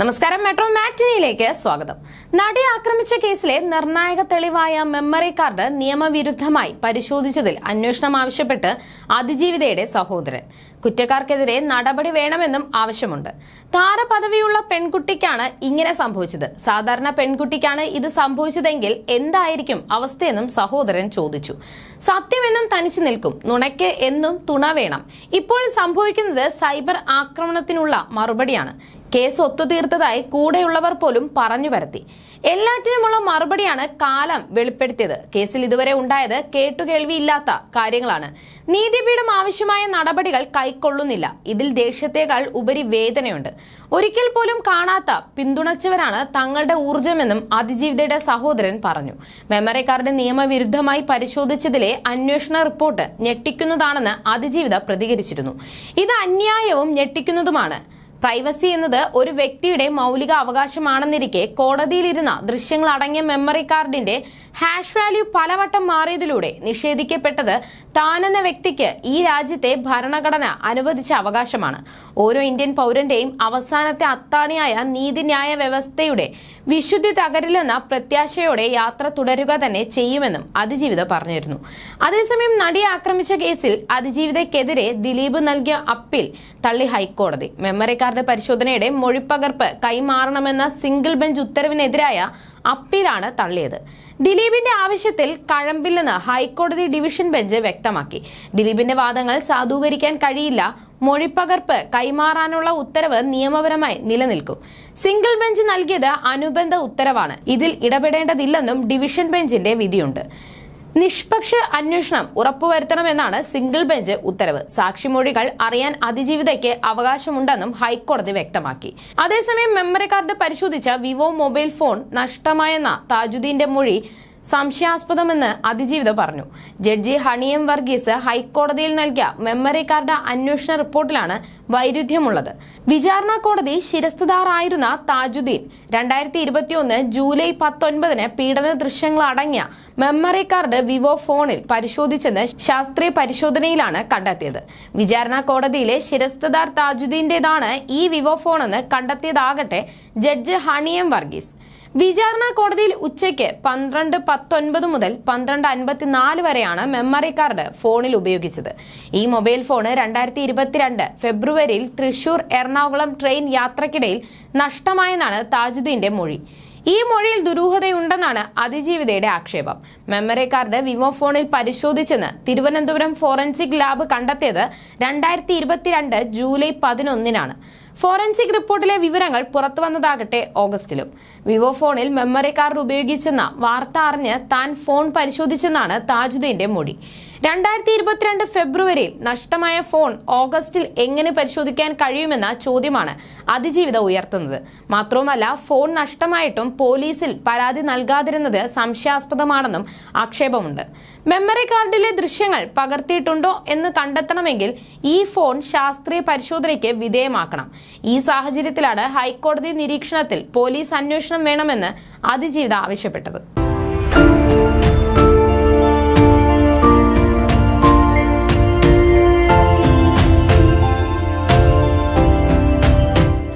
നമസ്കാരം മെട്രോ മാറ്റിനിയിലേക്ക് സ്വാഗതം. നടി ആക്രമിച്ച കേസിലെ നിർണായക തെളിവായ മെമ്മറി കാർഡ് നിയമവിരുദ്ധമായി പരിശോധിച്ചതിൽ അന്വേഷണം ആവശ്യപ്പെട്ട് അതിജീവിതയുടെ സഹോദരൻ. കുറ്റക്കാർക്കെതിരെ നടപടി വേണമെന്നും ആവശ്യമുണ്ട്. താരപദവിയുള്ള പെൺകുട്ടിക്കാണ് ഇങ്ങനെ സംഭവിച്ചത്. സാധാരണ പെൺകുട്ടിക്കാണ് ഇത് സംഭവിച്ചതെങ്കിൽ എന്തായിരിക്കും അവസ്ഥയെന്നും സഹോദരൻ ചോദിച്ചു. സത്യമെന്നും തനിച്ചു നിൽക്കും. നുണയ്ക്ക് എന്നും തുണ വേണം. ഇപ്പോൾ സംഭവിക്കുന്നത് സൈബർ ആക്രമണത്തിനുള്ള മറുപടിയാണ്. കേസ് ഒത്തുതീർത്തതായി കൂടെയുള്ളവർ പോലും പറഞ്ഞു പരത്തി. എല്ലാറ്റിനുമുള്ള മറുപടിയാണ് കാലം വെളിപ്പെടുത്തിയത്. കേസിൽ ഇതുവരെ ഉണ്ടായത് കേട്ടുകേൾവിയില്ലാത്ത കാര്യങ്ങളാണ്. നീതിപീഠം ആവശ്യമായ നടപടികൾ കൈക്കൊള്ളുന്നില്ല. ഇതിൽ ദേഷ്യത്തേക്കാൾ ഉപരി വേദനയുണ്ട്. ഒരിക്കൽ പോലും കാണാത്ത പിന്തുണച്ചവരാണ് തങ്ങളുടെ ഊർജമെന്നും അതിജീവിതയുടെ സഹോദരൻ പറഞ്ഞു. മെമ്മറി കാർഡ് നിയമവിരുദ്ധമായി പരിശോധിച്ചതിലെ അന്വേഷണ റിപ്പോർട്ട് ഞെട്ടിക്കുന്നതാണെന്ന് അതിജീവിത പ്രതികരിച്ചിരുന്നു. ഇത് അന്യായവും ഞെട്ടിക്കുന്നതുമാണ്. പ്രൈവസി എന്നത് ഒരു വ്യക്തിയുടെ മൗലിക അവകാശമാണെന്നിരിക്കെ കോടതിയിലിരുന്ന ദൃശ്യങ്ങൾ അടങ്ങിയ മെമ്മറി കാർഡിന്റെ ഹാഷ് വാല്യൂ പലവട്ടം മാറിയതിലൂടെ നിഷേധിക്കപ്പെട്ടത് താനെന്ന വ്യക്തിക്ക് ഈ രാജ്യത്തെ ഭരണഘടന അനുവദിച്ച അവകാശമാണ്. ഓരോ ഇന്ത്യൻ പൗരന്റെയും അവസാനത്തെ അത്താണിയായ നീതിന്യായ വ്യവസ്ഥയുടെ വിശുദ്ധി തകരില്ലെന്ന പ്രത്യാശയോടെ യാത്ര തുടരുക തന്നെ ചെയ്യുമെന്നും അതിജീവിത പറഞ്ഞിരുന്നു. അതേസമയം നടിയെ ആക്രമിച്ച കേസിൽ അതിജീവിതയ്ക്കെതിരെ ദിലീപ് നൽകിയ അപ്പീൽ തള്ളി ഹൈക്കോടതി. മെമ്മറി കാർഡ് പരിശോധനയുടെ മൊഴിപ്പകർപ്പ് കൈമാറണമെന്ന സിംഗിൾ ബെഞ്ച് ഉത്തരവിനെതിരായ അപ്പീലാണ് തള്ളിയത്. ദിലീപിന്റെ ആവശ്യത്തിൽ കഴമ്പില്ലെന്ന് ഹൈക്കോടതി ഡിവിഷൻ ബെഞ്ച് വ്യക്തമാക്കി. ദിലീപിന്റെ വാദങ്ങൾ സാധൂകരിക്കാൻ കഴിയില്ല. മൊഴിപ്പകർപ്പ് കൈമാറാനുള്ള ഉത്തരവ് നിയമപരമായി നിലനിൽക്കും. സിംഗിൾ ബെഞ്ച് നൽകിയത് അനുബന്ധ ഉത്തരവാണ്. ഇതിൽ ഇടപെടേണ്ടതില്ലെന്നും ഡിവിഷൻ ബെഞ്ചിന്റെ വിധിയുണ്ട്. നിഷ്പക്ഷ അന്വേഷണം ഉറപ്പുവരുത്തണമെന്നാണ് സിംഗിൾ ബെഞ്ച് ഉത്തരവ്. സാക്ഷിമൊഴികൾ അറിയാൻ അതിജീവിതയ്ക്ക് അവകാശമുണ്ടെന്നും ഹൈക്കോടതി വ്യക്തമാക്കി. അതേസമയം മെമ്മറി കാർഡ് പരിശോധിച്ച വിവോ മൊബൈൽ ഫോൺ നഷ്ടമായെന്ന താജുദ്ദീന്റെ മൊഴി സംശയാസ്പദമെന്ന് അതിജീവിത പറഞ്ഞു. ജഡ്ജി ഹണിയം വർഗീസ് ഹൈക്കോടതിയിൽ നൽകിയ മെമ്മറി കാർഡ് അന്വേഷണ റിപ്പോർട്ടിലാണ് വൈരുദ്ധ്യമുള്ളത്. വിചാരണ കോടതി ശിരസ്തുദാറായിരുന്ന താജുദ്ദീൻ രണ്ടായിരത്തി ഇരുപത്തിയൊന്ന് ജൂലൈ പത്തൊൻപതിന് പീഡന ദൃശ്യങ്ങൾ അടങ്ങിയ മെമ്മറി കാർഡ് വിവോ ഫോണിൽ പരിശോധിച്ചെന്ന് ശാസ്ത്രീയ പരിശോധനയിലാണ് കണ്ടെത്തിയത്. വിചാരണ കോടതിയിലെ ശിരസ്തുദാർ താജുദ്ദീന്റേതാണ് ഈ വിവോ ഫോണെന്ന് കണ്ടെത്തിയതാകട്ടെ ജഡ്ജ് ഹണിയം വർഗീസ്. വിചാരണ കോടതിയിൽ ഉച്ചയ്ക്ക് പന്ത്രണ്ട് പത്തൊൻപത് മുതൽ പന്ത്രണ്ട് അൻപത്തിനാല് വരെയാണ് മെമ്മറി കാർഡ് ഫോണിൽ ഉപയോഗിച്ചത്. ഈ മൊബൈൽ ഫോൺ രണ്ടായിരത്തി ഇരുപത്തിരണ്ട് ഫെബ്രുവരിയിൽ തൃശൂർ എറണാകുളം ട്രെയിൻ യാത്രക്കിടയിൽ നഷ്ടമായെന്നാണ് താജുദ്ദീന്റെ മൊഴി. ഈ മൊഴിയിൽ ദുരൂഹതയുണ്ടെന്നാണ് അതിജീവിതയുടെ ആക്ഷേപം. മെമ്മറി കാർഡ് വിവോ ഫോണിൽ പരിശോധിച്ചെന്ന് തിരുവനന്തപുരം ഫോറൻസിക് ലാബ് കണ്ടെത്തിയത് രണ്ടായിരത്തി ഇരുപത്തിരണ്ട് ജൂലൈ പതിനൊന്നിനാണ്. ഫോറൻസിക് റിപ്പോർട്ടിലെ വിവരങ്ങൾ പുറത്തുവന്നതാകട്ടെ ഓഗസ്റ്റിലും. വിവോ ഫോണിൽ മെമ്മറി കാർഡ് ഉപയോഗിച്ചെന്ന വാർത്ത അറിഞ്ഞ് താൻ ഫോൺ പരിശോധിച്ചെന്നാണ് താജുദ്ദീന്റെ മൊഴി. രണ്ടായിരത്തി ഇരുപത്തിരണ്ട് ഫെബ്രുവരിയിൽ നഷ്ടമായ ഫോൺ ഓഗസ്റ്റിൽ എങ്ങനെ പരിശോധിക്കാൻ കഴിയുമെന്ന ചോദ്യമാണ് അതിജീവിത ഉയർത്തുന്നത്. മാത്രവുമല്ല ഫോൺ നഷ്ടമായിട്ടും പോലീസിൽ പരാതി നൽകാതിരുന്നത് സംശയാസ്പദമാണെന്നും ആക്ഷേപമുണ്ട്. മെമ്മറി കാർഡിലെ ദൃശ്യങ്ങൾ പകർത്തിയിട്ടുണ്ടോ എന്ന് കണ്ടെത്തണമെങ്കിൽ ഈ ഫോൺ ശാസ്ത്രീയ പരിശോധനയ്ക്ക് വിധേയമാക്കണം. ഈ സാഹചര്യത്തിലാണ് ഹൈക്കോടതി നിരീക്ഷണത്തിൽ പോലീസ് അന്വേഷണം വേണമെന്ന് അതിജീവിത ആവശ്യപ്പെട്ടത്.